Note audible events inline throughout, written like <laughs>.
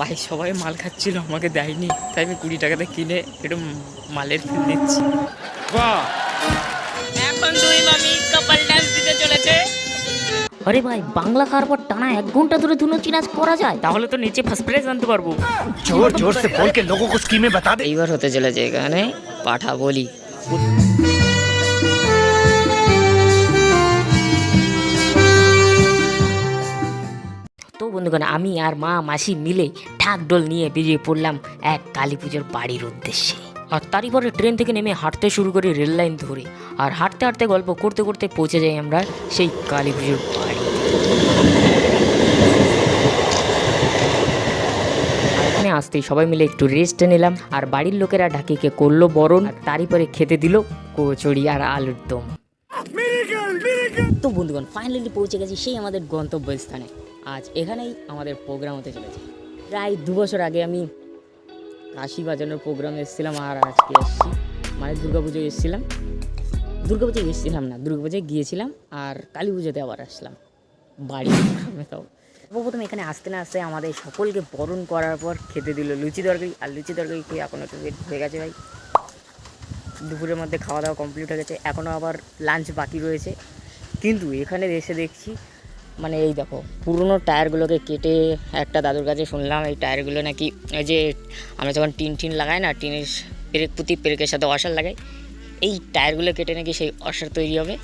ভাই সবাই মাল খাচ্ছিল আমাকে দেয়নি। তাই আমি কুড়ি টাকাতে কিনে একটু মালের ফিল দিচ্ছি আরে ভাই বাংলা খাওয়ার পর টানা এক ঘণ্টা ধরে ধুনো চিনাজ করা যায়? তাহলে তো নিচে ফার্স্ট প্রাইজ আনতে পারব। জোর জোর সে বলকে লোগো কো স্কিমে বাতা দে। এইবার হতে চলেছে এখানে পাঠা বলি। বন্ধুগণ আমি আর মা মাসি মিলে ঢাক ডোল নিয়ে বেরিয়ে পড়লাম এক কালী পুজোর বাড়ির উদ্দেশ্যে। আর তারই পরে ট্রেন থেকে নেমে হাঁটতে শুরু করি রেল লাইন ধরে। আর হাঁটতে হাঁটতে গল্প করতে করতে পৌঁছে যাই আমরা সেই কালী পুজোর বাড়ি। এখানে আসতেই সবাই মিলে একটু রেস্ট নিলাম। আর বাড়ির লোকেরা ঢাকিকে করল বরণ। আর তারই পরে খেতে দিল কচুরি আর আলুর দম। তো বন্ধুগণ ফাইনালি পৌঁছে গেছি সেই আমাদের গন্তব্যস্থানে। আজ এখানেই আমাদের প্রোগ্রাম হতে চলেছে। প্রায় দু বছর আগে আমি কাশি বাজানোর প্রোগ্রামে এসেছিলাম আর আজকে এসেছি। মানে দুর্গাপুজোয় এসেছিলাম। দুর্গাপুজোয় এসেছিলাম না, দুর্গাপুজোয় গিয়েছিলাম আর কালী পুজোতে আবার আসলাম। বাড়ি তাও সর্বপ্রথম এখানে আসতে না আসতে আমাদের সকলকে বরণ করার পর খেতে দিল লুচি তরকারি। আর লুচি তরকারি খেয়ে এখন একটু পেট হয়ে গেছে ভাই। দুপুরের মধ্যে খাওয়া দাওয়া কমপ্লিট হয়ে গেছে। এখনও আবার লাঞ্চ বাকি রয়েছে। কিন্তু এখানে এসে দেখছি মানে এই দেখো, পুরনো টায়ারগুলোকে কেটে একটা দাদুর কাছে শুনলাম, এই টায়ারগুলো নাকি ওই যে আমরা যখন টিন টিন লাগাই না, টিনের পেরেক, পুঁতি পেরেকের সাথে অসার লাগাই এই টায়ারগুলো কেটে নাকি সেই অসার তৈরি হবে।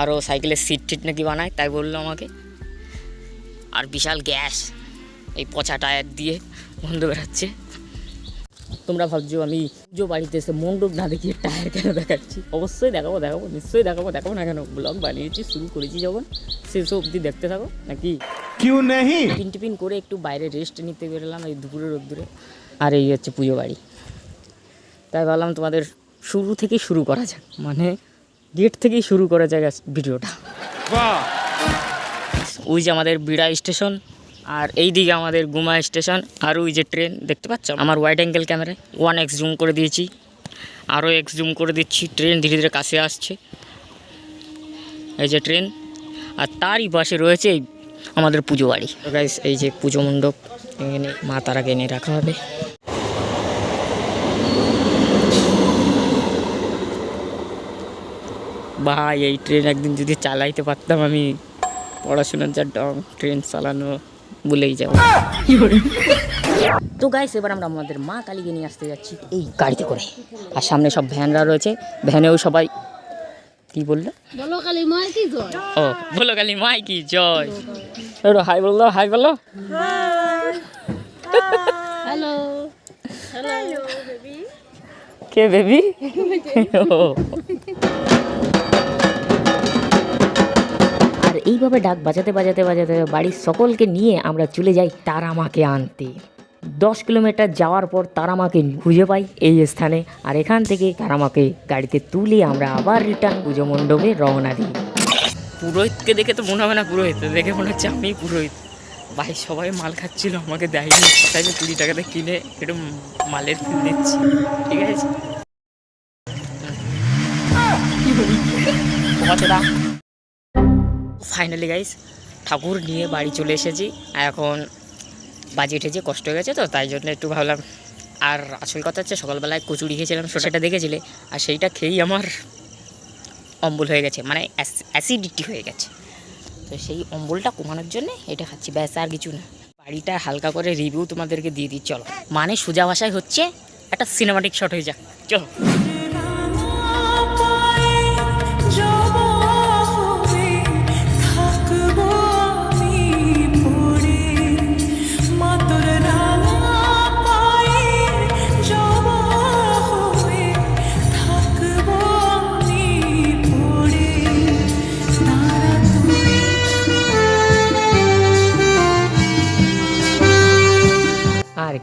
আরও সাইকেলের সিট টিট নাকি বানায়, তাই বলল আমাকে। আর বিশাল গ্যাস, এই পচা টায়ার দিয়ে বন্ধ বেরাচ্ছে। তোমরা ভাবছ আমি পুজো বাড়িতে এসে মণ্ডপ না দেখিয়ে টায়ার কেন দেখাচ্ছি? অবশ্যই দেখাবো দেখাবো নিশ্চয়ই দেখাবো দেখাবো না কেন? ব্লগ বানিয়েছি শুরু করেছি যখন। শেষ অবধি দেখতে থাকো নাকি? কিউ নেই পিন টিপিন করে একটু বাইরে রেস্ট নিতে বেরোলাম এই দুপুরের রোদ্দুরে। আর এই হচ্ছে পুজো বাড়ি। তাই ভাবলাম তোমাদের শুরু থেকেই শুরু করা যাক। মানে গেট থেকেই শুরু করা যাক ভিডিওটা ওই যে আমাদের বিড়া স্টেশন আর এই দিকে আমাদের গুমা স্টেশন আর ওই যে ট্রেন, দেখতে পাচ্ছ? আমার ওয়াইড অ্যাঙ্গেল ক্যামেরায় ওয়ান এক্স জুম করে দিয়েছি। আরও এক্স জুম করে দিচ্ছি, ট্রেন ধীরে ধীরে কাছে আসছে। এই যে ট্রেন, আর তারই পাশে রয়েছে আমাদের পুজো বাড়ি। গাইস এই যে পুজো মণ্ডপ, এখানে মা তারাকে এনে রাখা হবে। ভাই, এই ট্রেন একদিন যদি চালাইতে পারতাম আমি পড়াশোনার যা ডং, ট্রেন চালানো। বলেই যাব। তো গাইস এবার আমরা আমাদের মা কালীকে নিয়ে আসতে যাচ্ছি এই গাড়িতে করে। আর সামনে সব ভ্যানরা রয়েছে। ভ্যানেও সবাই কি বলল? বলো কালী কি জয়? ও বলো কালী মাই কি জয়। এবার হাই বলল হাই বলো হ্যালো কে বেবি <laughs> ও। এইভাবে ডাক বাজাতে বাজাতে বাজাতে বাড়ির সকলকে নিয়ে আমরা চলে যাই তারামাকে আনতে। দশ কিলোমিটার যাওয়ার পর তারামাকে খুঁজে পাই এই স্থানে আর এখান থেকে তারামাকে গাড়িতে তুলে আমরা আবার রিটার্ন পুজো মণ্ডপে রওনা দিই। পুরোহিতকে দেখে তো মনে হবে না পুরোহিত, দেখে মনে হচ্ছে আমি পুরোহিত। ভাই, সবাই মাল খাচ্ছিল, আমাকে দেয়নি। তাই যে কুড়ি টাকাতে কিনে একটু মালের ফিল দিচ্ছি ঠিক আছে? ফাইনালি গাইস ঠাকুর নিয়ে বাড়ি চলে এসেছি। এখন বাজি উঠেছে, কষ্ট হয়ে গেছে তো, তাই জন্য একটু ভাবলাম, আর আসল কথা হচ্ছে, সকালবেলায় কচুরি খেয়েছিলাম সেটা দেখেছিলে? আর সেইটা খেয়েই আমার অম্বল হয়ে গেছে মানে অ্যাসিডিটি হয়ে গেছে। তো সেই অম্বলটা কমানোর জন্য এটা খাচ্ছি, ব্যাস, আর কিছু না। বাড়িটা হালকা করে রিভিউ তোমাদেরকে দিয়ে দিই, চলো। মানে সোজা ভাষায় হচ্ছে, একটা সিনেমাটিক শট হয়ে যাক, চলো।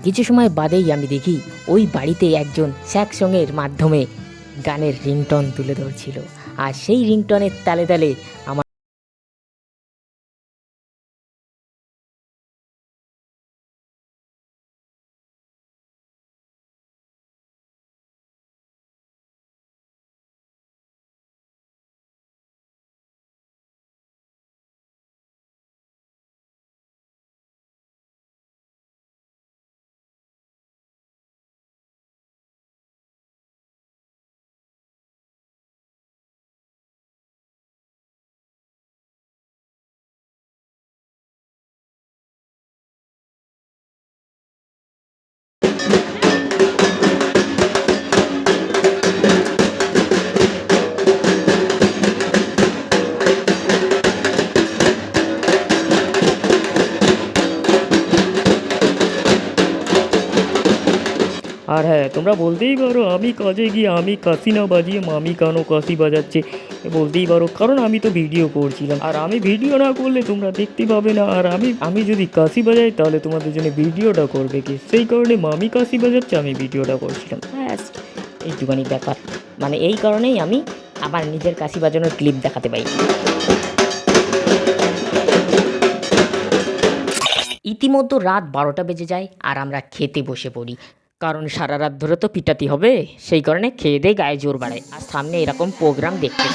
কিছু সময় বাদেই আমি দেখি ওই বাড়িতে একজন স্যাক সঙ্গের মাধ্যমে গানের রিংটন তুলে ধরছিল। আর সেই রিংটনের তালে তালে আমার আর হ্যাঁ তোমরা বলতেই পারো, আমি কাজে গিয়ে আমি কাশি না বাজিয়ে মামি কানো কাশি বাজাচ্ছে? বলতেই পারো, কারণ আমি তো ভিডিও করছিলাম। আর আমি ভিডিও না করলে তোমরা দেখতে পাবে না। আর আমি আমি যদি কাশি বাজাই, তাহলে তোমাদের জন্য ভিডিওটা করবে কি? সেই কারণে মামি কাশি বাজাচ্ছে, আমি ভিডিওটা করছিলাম। ব্যাস, এইটুখানি ব্যাপার। মানে এই কারণেই আমি আমার নিজের কাশি বাজানোর ক্লিপ দেখাতে পাই। ইতিমধ্যে রাত বারোটা বেজে যায়, আর আমরা খেতে বসে পড়ি। কারণ সারা রাত ধরে তো পিটাতি হবে সেই কারণে খেয়ে দিয়ে গায়ে জোর বাড়ায়। আর সামনে এরকম প্রোগ্রাম দেখতে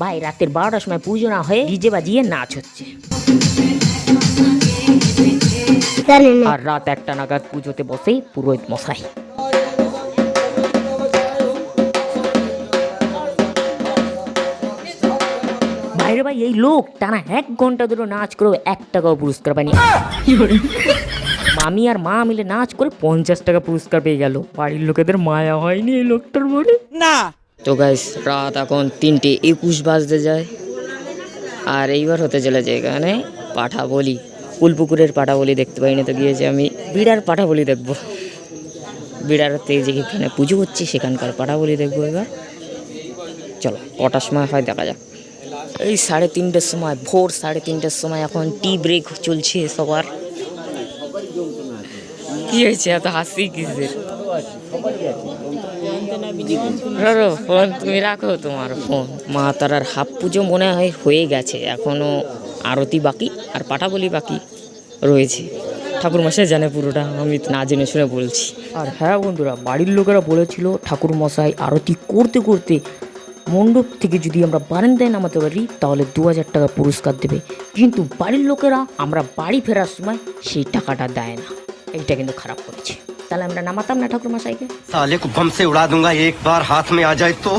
ভাই রাতের বারোটার সময় পুজো না হয়ে ডিজে বাজিয়ে নাচ হচ্ছে। আর রাত একটা নাগাদ পুজোতে বসে পুরোহিত মশাই। বাইরে ভাই এই লোক টানা এক ঘণ্টা ধরে নাচ করেও এক টাকাও পুরস্কার পায়নি। মামি আর মা মিলে নাচ করে পঞ্চাশ টাকা পুরস্কার পেয়ে গেল। বাড়ির লোকেদের মায়া হয়নি এই লোকটার বলে? না। তো গাইস রাত এখন তিনটে একুশ বাজতে যায়। আর এইবার হতে চলে চলেছে এখানে পাঠা বলি কুলপুকুরের পাঠা বলি দেখতে পাইনি তো গিয়েছে আমি। বিড়ার পাঠা বলি দেখব বিড়ারতে যেখানে পুজো হচ্ছে সেখানকার পাঠা বলি দেখব এবার। চলো কটার সময় হয় দেখা যাক। এই সাড়ে তিনটের সময়, ভোর সাড়ে তিনটের সময় এখন টি ব্রেক চলছে সবার। কি হয়েছে এত হাসি কিসের? ফোন তুমি রাখো তোমার ফোন। মা তারার হাফ পুজো মনে হয় হয়ে গেছে, এখনও আরতি বাকি আর পাঠাবলি বাকি রয়েছে। ঠাকুর মশাই জানে পুরোটা, আমি না জেনে শুনে বলছি। আর হ্যাঁ বন্ধুরা, বাড়ির লোকেরা বলেছিল ঠাকুর মশাই আরতি করতে করতে মণ্ডপ থেকে যদি আমরা বারান্দায় নামাতে পারি তাহলে দু হাজার টাকা পুরস্কার দেবে। কিন্তু বাড়ির লোকেরা আমরা বাড়ি ফেরার সময় সেই টাকাটা দেয় না। এইটা কিন্তু খারাপ করেছে। তাহলে আমরা নামাতাম না ঠাকুর মশাইকে তাহলে উড়া দুঙ্গা, একবার হাত মে আ যায় তো।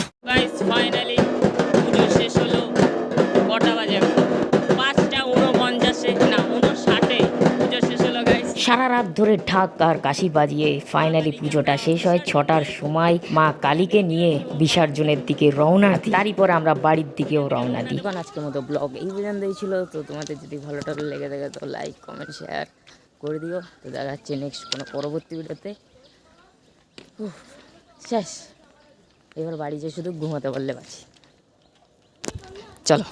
সারা রাত ধরে ঢাক আর কাশি বাজিয়ে ফাইনালি পুজোটা শেষ হয় ছটার সময়। মা কালীকে নিয়ে বিসর্জনের দিকে রওনা তারই পর আমরা বাড়ির দিকেও রওনা দিই। আজকের মতো ব্লগ এই পর্যন্তই ছিল। তো তোমাদের যদি ভালো লেগে থাকে তো লাইক কমেন্ট শেয়ার করে দিও। তো দেখা যাচ্ছে নেক্সট কোনো পরবর্তী ভিডিওতে। শেষ। এবার বাড়ি যেয়ে শুধু ঘুমাতে পারলে বাঁচি। চলো।